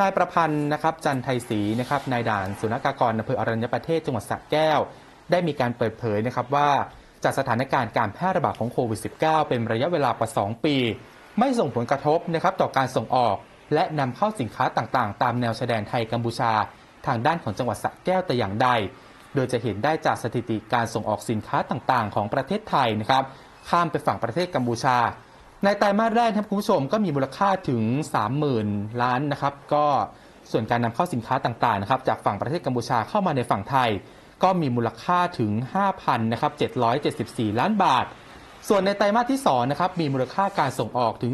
นายประพันธ์นะครับจันไทยศรีนะครับนายด่านศุลกากรอำเภออรัญญประเทศจังหวัดสระแก้ว ได้มีการเปิดเผยนะครับว่าจากสถานการณ์การแพร่ระบาดของโควิด -19 เป็นระยะเวลากว่า 2 ปี ไม่ส่งผลกระทบนะครับต่อการส่งออก และนำเข้าสินค้าต่างๆ ตามแนวชายแดนไทยกัมพูชา ทางด้านของจังหวัดสระแก้วแต่อย่างใด โดยจะเห็นได้จากสถิติการส่งออกสินค้าต่างๆ ของประเทศไทยนะครับข้ามไปฝั่งประเทศกัมพูชา ในไตรมาสแรกนะครับคุณผู้ชมก็มีมูลค่าถึง 30,000 ล้านนะครับก็ส่วนการนำเข้าสินค้าต่างๆนะครับจากฝั่งประเทศกัมพูชาเข้ามาในฝั่งไทย ก็มีมูลค่าถึง 5,000นะครับ774 ล้านบาท ส่วนในไตรมาสที่2นะครับมีมูลค่าการส่งออกถึง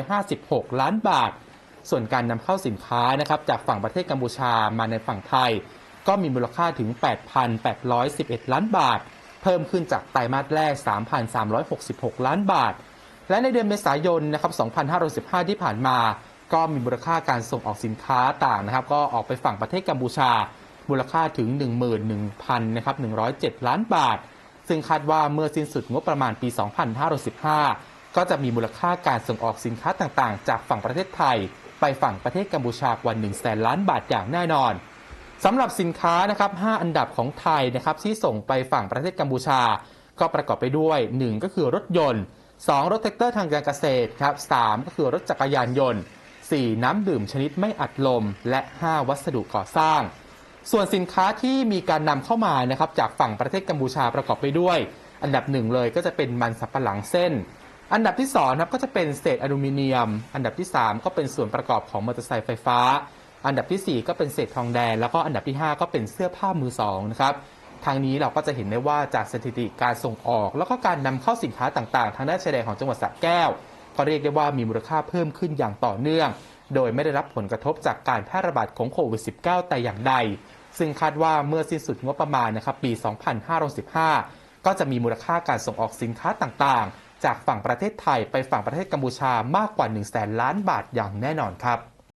33,556 ล้านบาท ส่วนการนำเข้าสินค้านะครับจากฝั่งประเทศกัมพูชามาในฝั่งไทย ก็มีมูลค่าถึง 8,811 ล้านบาท เพิ่มขึ้นจากไตรมาสแรก 3,366 ล้านบาท และในเดือนเมษายนนะครับ 2515 ที่ผ่านมา ก็มีมูลค่าการส่งออกสินค้าต่างนะครับ ก็ออกไปฝั่งประเทศกัมพูชา มูลค่าถึง 11,000นะครับ107 ล้านบาท ซึ่งคาดว่าเมื่อสิ้นสุดงบประมาณปี 2515 ก็จะมีมูลค่าการส่งออกสินค้าต่างๆ จากฝั่งประเทศไทย ไปฝั่งประเทศกัมพูชากว่า1แสนล้านบาทอย่างแน่นอน สำหรับสินค้านะครับ 5 อันดับของไทยนะครับที่ส่งไปฝั่งประเทศกัมพูชา ก็ประกอบไปด้วย 1 ก็คือรถยนต์ 2 รถแท็กเตอร์ทางการเกษตรครับ 3 ก็คือรถจักรยานยนต์ 4 น้ำดื่มชนิดไม่อัดลม และ 5 วัสดุก่อสร้าง ส่วนสินค้าที่มีการนำเข้ามานะครับจากฝั่งประเทศกัมพูชาประกอบไปด้วย อันดับหนึ่งเลยก็จะเป็นมันสับปะหลังเส้น อันดับที่2นะครับก็จะเป็นเศษอลูมิเนียม อันดับที่ 3 ก็เป็นส่วนประกอบของมอเตอร์ไซค์ไฟฟ้า อันดับทีสี่ 4 ก็เป็นเศษทองแดง แล้วก็อันดับที่ 5 ก็เป็นเสื้อผ้ามือสองนะครับทางนี้เราก็จะเห็นได้ว่าจากสถิติการส่งออก แล้วก็การนำเข้าสินค้าต่างๆ ทางด้านชายแดนของจังหวัดสระแก้ว ก็เรียกได้ว่ามีมูลค่าเพิ่มขึ้นอย่างต่อเนื่อง โดยไม่ได้รับผลกระทบจากการแพร่ระบาดของโควิด -19 แต่อย่างใด ซึ่งคาดว่าเมื่อสิ้นสุดงบประมาณนะครับปี 2515 ก็จะมีมูลค่าการส่งออกสินค้าต่างๆ จากฝั่งประเทศไทยไปฝั่งประเทศกัมพูชามากกว่า 1 0 0 0 0แล้านบาทอย่างแน่นอนครับ